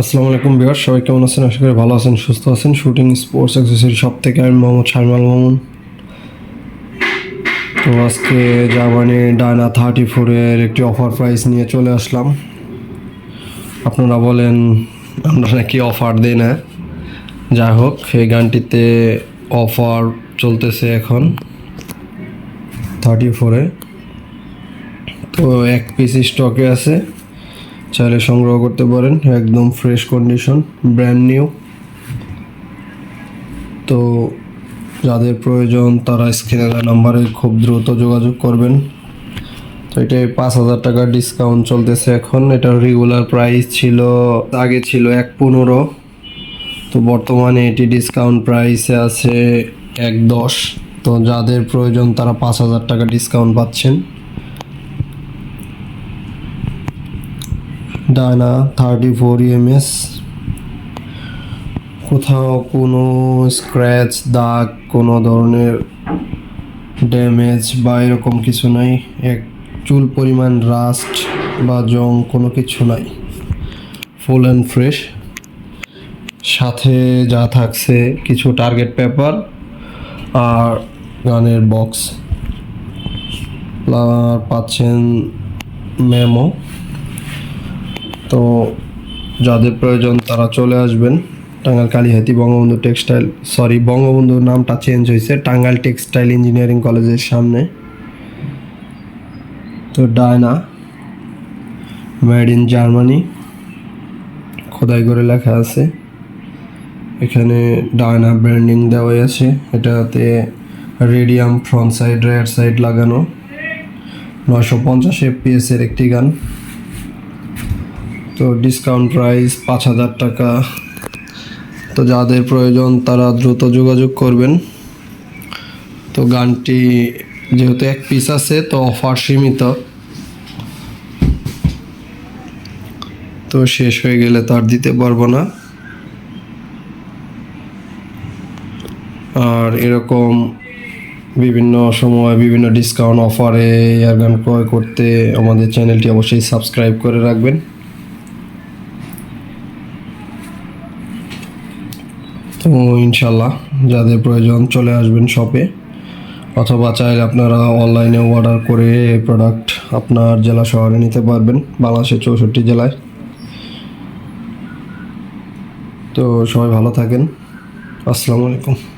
আসসালামু আলাইকুম বিহার সবাই কেমন আছেন? আশা করি ভালো আছেন, সুস্থ আছেন। শুটিং স্পোর্টস অ্যাক্সেসরি সব থেকে আমি মোহাম্মদ শারমাল মামুন। তো আজকে জার্মানি ডায়না থার্টি ফোরের একটি অফার প্রাইস নিয়ে চলে আসলাম। আপনারা বলেন, আমরা নাকি অফার দিই না। যাই হোক, এই গানটিতে অফার চলতেছে এখন থার্টি ফোরে তো এক পিস স্টকে আছে। চাইলে সংগ্রহ করতে পারেন, একদম ফ্রেশ কন্ডিশন ব্র্যান্ড নিউ তো যাদের প্রয়োজন তারা স্ক্রিনে দেওয়া নাম্বারে খুব দ্রুত যোগাযোগ করবেন। তো এটা পাঁচ হাজার টাকার ডিসকাউন্ট চলতেছে এখন। এটার রেগুলার প্রাইস ছিল, আগে ছিল এক পনেরো। তো বর্তমানে এটি ডিসকাউন্ট প্রাইসে আছে এক দশ। তো যাদের প্রয়োজন তারা পাঁচ হাজার টাকা ডিসকাউন্ট পাচ্ছেন। ডায়না থার্টি ফোর ইএমএস কোথাও কোনো স্ক্র্যাচ দাগ, কোনো ধরনের ড্যামেজ বা এরকম কিছু নাই। এক চুল পরিমাণ রাস্ট বা জং কোনো কিছু নাই। ফুল অ্যান্ড ফ্রেশ সাথে যা থাকছে কিছু টার্গেট পেপার আর গানের বক্স পাচ্ছেন মেমো তো যাদের প্রয়োজন তারা চলে আসবেন। টাঙ্গাল কালীহাতি বঙ্গবন্ধু টেক্সটাইল সরি বঙ্গবন্ধুর নামটা চেঞ্জ হয়েছে টাঙ্গাল টেক্সটাইল ইঞ্জিনিয়ারিং কলেজের সামনে। তো ডায়না মেড ইন জার্মানি খোদাই করে লেখা আছে। এখানে ডায়না ব্র্যান্ডিং দেওয়া আছে, এটাতে radium front side rear side লাগানো। নয়শো পঞ্চাশ এফপিএস এর একটি গান। তো ডিসকাউন্ট প্রাইস পাঁচ হাজার টাকা। তো যাদের প্রয়োজন তারা দ্রুত যোগাযোগ করবেন। তো গানটি যেহেতু এক পিস আছে, তো অফার সীমিত। তো শেষ হয়ে গেলে তো আর দিতে পারব না। আর এরকম বিভিন্ন সময় বিভিন্ন ডিসকাউন্ট অফারে এয়ার গান ক্রয় করতে আমাদের চ্যানেলটি অবশ্যই সাবস্ক্রাইব করে রাখবেন। তো ইনশাল্লাহ যাদের প্রয়োজন চলে আসবেন শপে অথবা চাইলে আপনারা অনলাইনে অর্ডার করে প্রোডাক্ট আপনার জেলা শহরে নিতে পারবেন, বাংলাদেশের চৌষট্টি জেলায়। তো সবাই ভালো থাকেন। আসসালামু আলাইকুম।